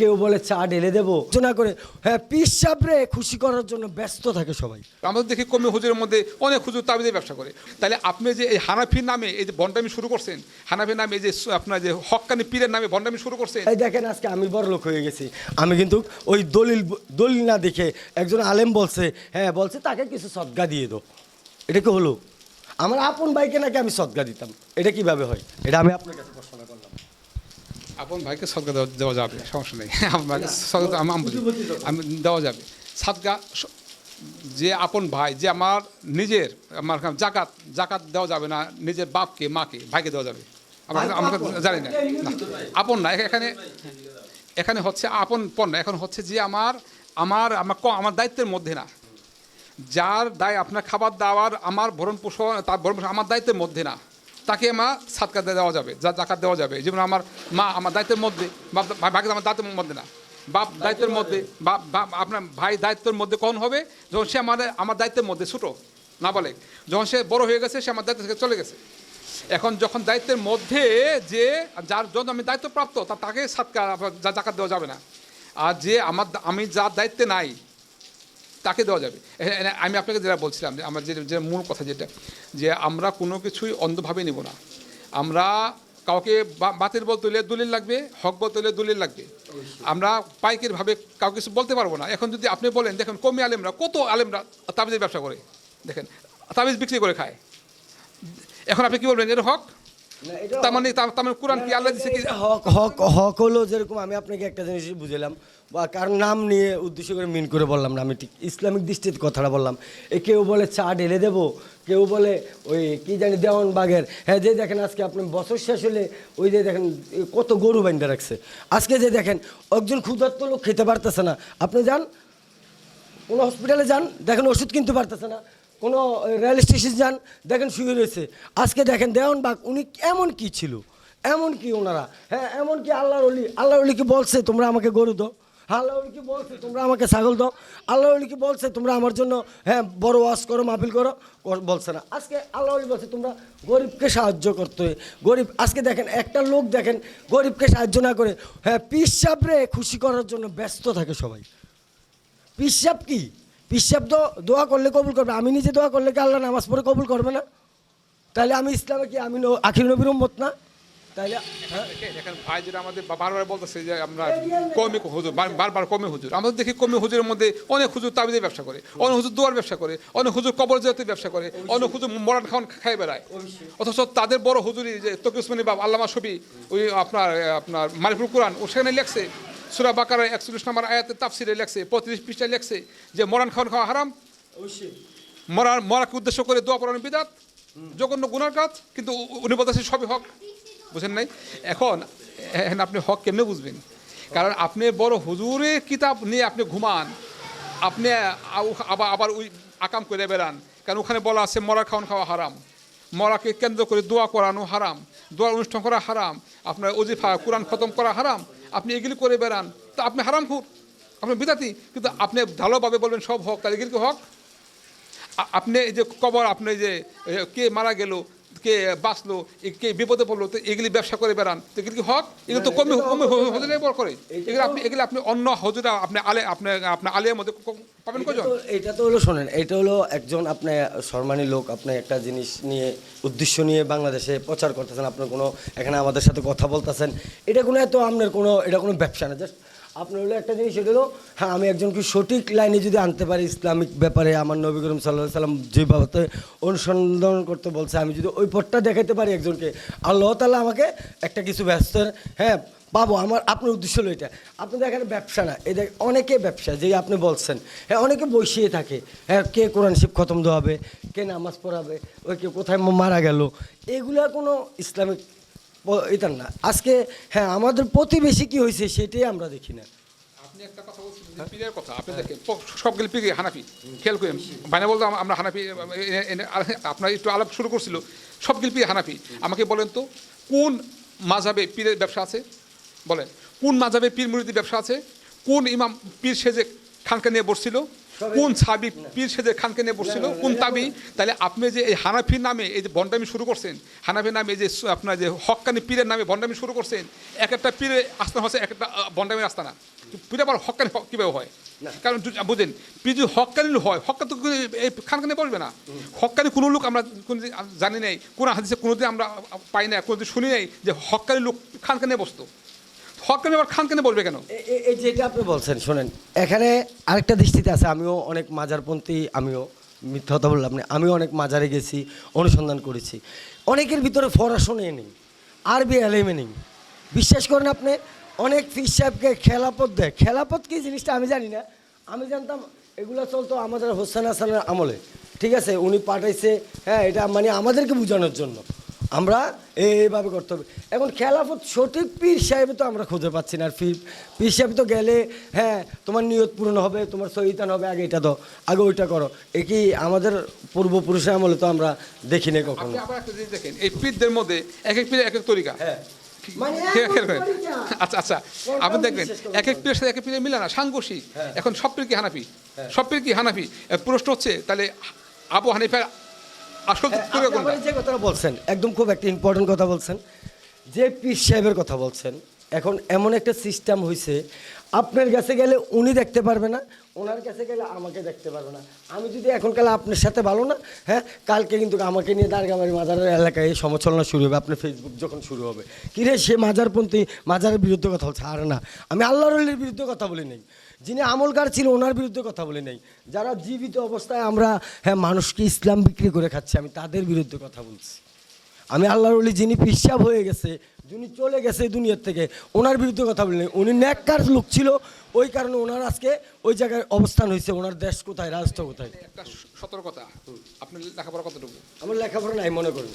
কেউ বলে চা ঢেলে দেবো। না করে হ্যাঁ পিস চাপড়ে খুশি করার জন্য ব্যস্ত থাকে সবাই। আমাদের দেখি কমে হুজুরের মধ্যে অনেক হুজুর তাবিদের ব্যবসা করে। তাহলে আপনি যে এই হানাফির নামে এই যে বন্ডামি শুরু করছেন হানাফির নামে এই যে আপনার যে হক্কানি পীরের নামে বন্ডামি শুরু করছেন। এই দেখেন আজকে আমি বড় লোক হয়ে গেছি। আমি কিন্তু ওই দলিল দলিল না দেখে একজন আলেম বলছে হ্যাঁ বলছে তাকে কিছু সদ্গা দিয়ে দাও এটা কি হলো? আমার আপন বাইকে নাকি আমি সদ্গা দিতাম? এটা কীভাবে হয়? এটা আমি আপনার কাছে আপন ভাইকে সদকা দেওয়া যাবে সমস্যা নেই। আপন ভাইকে সদকা আমি আমি দেওয়া যাবে। সাদকা যে আপন ভাই যে আমার নিজের আমার জাকাত জাকাত দেওয়া যাবে না নিজের বাপকে মাকে ভাইকে দেওয়া যাবে। আমার আমাকে জানি না। আপন না এখানে এখানে হচ্ছে আপন পণ না এখন হচ্ছে যে আমার আমার আমার আমার দায়িত্বের মধ্যে না। যার দায় আপনার খাবার দাওয়ার আমার ভরণ পোষণ তার ভরণ পোষণ আমার দায়িত্বের মধ্যে না। তাকে আমার সাতকা দেওয়া যাবে যা জাকাত দেওয়া যাবে। যেমন আমার মা আমার দায়িত্বের মধ্যে বাপ ভাগে আমার দায়িত্বের মধ্যে না। বাপ দায়িত্বের মধ্যে। বাপ আপনার ভাই দায়িত্বের মধ্যে কখন হবে? যখন সে আমার আমার দায়িত্বের মধ্যে ছোটো না বলে। যখন সে বড় হয়ে গেছে সে আমার দায়িত্ব থেকে চলে গেছে। এখন যখন দায়িত্বের মধ্যে যে যার জন্য আমি দায়িত্বপ্রাপ্ত তা তাকে সাতকা যা জাকাত দেওয়া যাবে না। আর যে আমার আমি যার দায়িত্বে নাই তাকে দেওয়া যাবে। আমি আপনাকে যেটা বলছিলাম যে আমার যে মূল কথা যেটা যে আমরা কোনো কিছুই অন্ধভাবে নেব না। আমরা কাউকে বা- বাতিল বলতে হলে দলিল লাগবে হক বলতে হলে দলিল লাগবে। আমরা পাইকের ভাবে কাউকে কিছু বলতে পারব না। এখন যদি আপনি বলেন দেখেন কমি আলেমরা কত আলেমরা তাবিজের ব্যবসা করে। দেখেন তাবিজ বিক্রি করে খায়। এখন আপনি কী বলবেন এটা হক? তার মানে তার মানে কোরআন কি আল্লাহ দিচ্ছে কি? হক হক হক হলো যেরকম আমি আপনাকে একটা জিনিস বুঝালাম, বা কার নাম নিয়ে উদ্দেশ্য করে মিন করে বললাম না, আমি ঠিক ইসলামিক দৃষ্টিতে কথাটা বললাম। এ কেউ বলে চা ঢেলে দেবো, কেউ বলে ওই কি জানি দেওয়ান বাগের হ্যাঁ যে দেখেন আজকে আপনি বছর শেষ হলে ওই যে দেখেন কত গরু বাইন্দা রাখছে। আজকে যে দেখেন একজন ক্ষুধার্ত লোক খেতে পারতেছে না, আপনি যান, কোনো হসপিটালে যান, দেখেন ওষুধ কিনতে পারতেছে না কোনো রেল স্টেশন যান দেখেন শুয়ে রয়েছে। আজকে দেখেন দেওয়ান বাগ উনি এমন কি ছিল? এমন কি ওনারা? হ্যাঁ এমন কি আল্লাহর অলি আল্লাহর অলি কি বলছে তোমরা আমাকে গরু দাও হ্যাঁ, আল্লাহ কি বলছে তোমরা আমাকে ছাগল দাও আল্লাহ কি বলছে তোমরা আমার জন্য হ্যাঁ বড় ওয়াশ করো মাহফিল করো বলছে না। আজকে আল্লাহ বলছে তোমরা গরিবকে সাহায্য করতে হয় গরিব আজকে দেখেন একটা লোক দেখেন গরিবকে সাহায্য না করে হ্যাঁ পিস চাপড়ে খুশি করার জন্য ব্যস্ত থাকে সবাই। পিসাব কি? পিসাব তো দোয়া করলে কবুল করবে। আমি নিজে দোয়া করলে কি আল্লাহ নামাজ পড়ে কবুল করবে না? তাহলে আমি ইসলামে কি আমি আখির নবীর উম্মত না? হ্যাঁ? ভাই যেটা আমাদের বারবার বলতেছে যে আমরা কমে হুজুর বারবার কমে হুজুর। আমাদের দেখি কমে হুজুরের মধ্যে অনেক হুজুর তাবিদের ব্যবসা করে অনেক হুজুর দোয়ার ব্যবসা করে অনেক হুজুর কবর জাতের ব্যবসা করে অনেক হুজুর মরান খাওয়ান খাই বেড়ায়। অথচ তাদের বড় হুজুরি যে তকি উসমানী বাব আল্লামা শফি ওই আপনার আপনার মারিফুল কোরআন ও সেখানে লেখছে সুরা বাকার একচল্লিশ নম্বর আয়াতের তাফসিরে লেখছে পঁয়ত্রিশ পৃষ্ঠায় লেখছে যে মরান খাওয়ান খাওয়া হারাম। মরার মরাকে উদ্দেশ্য করে দোয়া পড়ানো বিদাত জঘন্য গুনার কাজ কিন্তু উনি বলতেছে সবই হক। বুঝেন নাই? এখন এখন আপনি হক কেমনে বুঝবেন? কারণ আপনি বড় হুজুরের কিতাব নিয়ে আপনি ঘুমান আপনি আবার আবার ওই আকাম করে বেড়ান কারণ ওখানে বলা আছে মরা খাওয়ান খাওয়া হারাম। মরাকে কেন্দ্র করে দোয়া করানো হারাম দোয়ার অনুষ্ঠান করা হারাম, আপনার অজিফা কোরআন খতম করা হারাম, আপনি এগুলি করে বেড়ান। তা আপনি হারাম খুব, আপনি বিদাতি, কিন্তু আপনি ভালোভাবে বলবেন সব হক, তাহলে এগুলি হক? আপনি এই যে কবর, আপনি যে কে মারা গেল কে বাঁচলো কে বিপদে পড়ল তো এগুলি ব্যবসা করে বেড়ান। তো এগুলি কি হক? এগুলো তো কমে কমে হজরে করে। এগুলো আপনি এগুলো আপনি অন্য হজরা আপনি আলে আপনি আপনার আলিয়ার মধ্যে পাবেন কজন তো- এটা তো হলো শোনেন এটা হলো একজন আপনি সম্মানী লোক আপনি একটা জিনিস নিয়ে উদ্দেশ্য নিয়ে বাংলাদেশে প্রচার করতেছেন আপনার কোনো এখানে আমাদের সাথে কথা বলতেছেন। এটা কোনো এত আপনার কোনো এটা কোনো ব্যবসা না জাস্ট আপনার হলো একটা জিনিস এটা হলো হ্যাঁ আমি একজনকে সঠিক লাইনে যদি আনতে পারি ইসলামিক ব্যাপারে, আমার নবী করিম সাল্লাহ সাল্লাম যেভাবে অনুসন্ধান করতে বলছে, আমি যদি ওই পথটা দেখাতে পারি একজনকে, আল্লাহ তালা আমাকে একটা কিছু ব্যস্ত হ্যাঁ পাবো। আমার, আপনার উদ্দেশ্য হলো এটা। আপনি দেখেন ব্যবসা না দেখ, অনেকে ব্যবসা, যেই আপনি বলছেন হ্যাঁ অনেকে বসিয়ে থাকে হ্যাঁ কে কোরআন শিব খতম দেওয়াবে, কে নামাজ পড়াবে, ওই কে কোথায় মারা গেল, এগুলা কোনো ইসলামিক এটা না। আজকে হ্যাঁ আমাদের প্রতিবেশী কি হয়েছে সেটাই আমরা দেখি না। আপনি একটা কথা হানাফি, খেয়াল আমরা হানাফি আপনার একটু আলাপ শুরু হানাফি। আমাকে বলেন তো, কোন মাঝাবে পীরের ব্যবসা আছে? বলেন, কোন মাঝাবে পীর মুরিদি ব্যবসা আছে? কোন ইমাম পীর সেজে খানকা নিয়ে বসছিল? কোন সাবি পীর সেজে খানকে নিয়ে বসছিল? কোন তাবি? তাহলে আপনি যে এই হানাফির নামে এই যে বন্ডামি শুরু করছেন হানাফির নামে এই যে আপনার যে হক্কানি পীরের নামে বন্ডামি শুরু করছেন এক একটা পীরের আস্থানা হচ্ছে এক একটা আহ, বন্ডামির আস্থানা পীর আবার হক্কানি হ- কীভাবে হয়? কারণ যদি- বুঝেন পীর যদি হক্কানি হয় হক্কা তো এই খানকে নিয়ে বসবে না। হক্কানি কোনো লোক আমরা কোনোদিন জানি নাই কোন হাদিসে কোনোদিন আমরা পাই না কোনোদিন শুনি নাই যে হক্কানি লোক খানকে নিয়ে বসতো হক্কানি আবার বসবে কেন? এ- এ- এই যেটা আপনি বলছেন, শোনেন। এখানে আরেকটা দৃষ্টিতে আছে, আমিও অনেক মাজারপন্থী, আমিও মিথ্যা কথা বললাম না, আমিও অনেক মাজারে গেছি, অনুসন্ধান করেছি। অনেকের ভিতরে পড়াশোনায় নেই, আরবি এলেমে নেই। বিশ্বাস করেন আপনি, অনেক ফিস সাহেবকে খেলাপথ দেয়। খেলাপথ কি জিনিসটা আমি জানি না, আমি জানতাম এগুলো চলতো আমাদের হোসেন হাসানের আমলে। ঠিক আছে, উনি পাঠাইছে হ্যাঁ এটা মানে আমাদেরকে বোঝানোর জন্য। আমরা এইভাবে করতে হবে। এখন খেলাফত সঠিক পীর সাহেব তো আমরা খুঁজে পাচ্ছি না। আর পীর পীর সাহেব তো গেলে হ্যাঁ তোমার নিয়ত পূরণ হবে তোমার সহিতান হবে আগে এটা দাও আগে ওইটা করো। এ কি আমাদের পূর্বপুরুষের আমলে তো আমরা দেখি না কখনো। আবার একটা জিনিস দেখেন এই পীরদের মধ্যে এক এক পীর এক এক তরিকা। হ্যাঁ। মানে। আচ্ছা আচ্ছা আপনি দেখবেন এক এক পীরের সাথে এক এক পীরের মিলে না সাংঘর্ষিক। এখন সব পীর কি হানাফি? সব পীর কি হানাফি? প্রশ্ন হচ্ছে তাহলে আবু হানিফার আসল কোনটা? যে কথাটা বলছেন একদম খুব একটা ইম্পর্টেন্ট কথা বলছেন যে পীর সাহেবের কথা বলছেন এখন এমন একটা সিস্টেম হয়েছে আপনার কাছে গেলে উনি দেখতে পারবে না ওনার কাছে গেলে আমাকে দেখতে পারবে না। আমি যদি এখন কালে আপনার সাথে ভালো না হ্যাঁ কালকে কিন্তু আমাকে নিয়ে দারগামারি মাজারের এলাকায় এই সমালোচনা শুরু হবে আপনার ফেসবুক যখন শুরু হবে। কিরে সে মাজারপন্থী মাজারের বিরুদ্ধে কথা বলছে? আর না আমি আল্লাহ বিরুদ্ধে কথা বলি নেই। যিনি আমলকার ছিল ওনার বিরুদ্ধে কথা বলি নেই। যারা জীবিত অবস্থায় আমরা হ্যাঁ মানুষকে ইসলাম বিক্রি করে খাচ্ছি আমি তাদের বিরুদ্ধে কথা বলছি। আমি আল্লাহর অলি যিনি পিসাব হয়ে গেছে যিনি চলে গেছে দুনিয়ার থেকে ওনার বিরুদ্ধে কথা বলিনি উনি ন্যাককার লোক ছিল ওই কারণে ওনার আজকে ওই জায়গায় অবস্থান হয়েছে ওনার দেশ কোথায় রাষ্ট্র কোথায়? একটা সতর্কতা। আপনার লেখাপড়া কতটুকু? আমার লেখাপড়া নাই মনে করুন।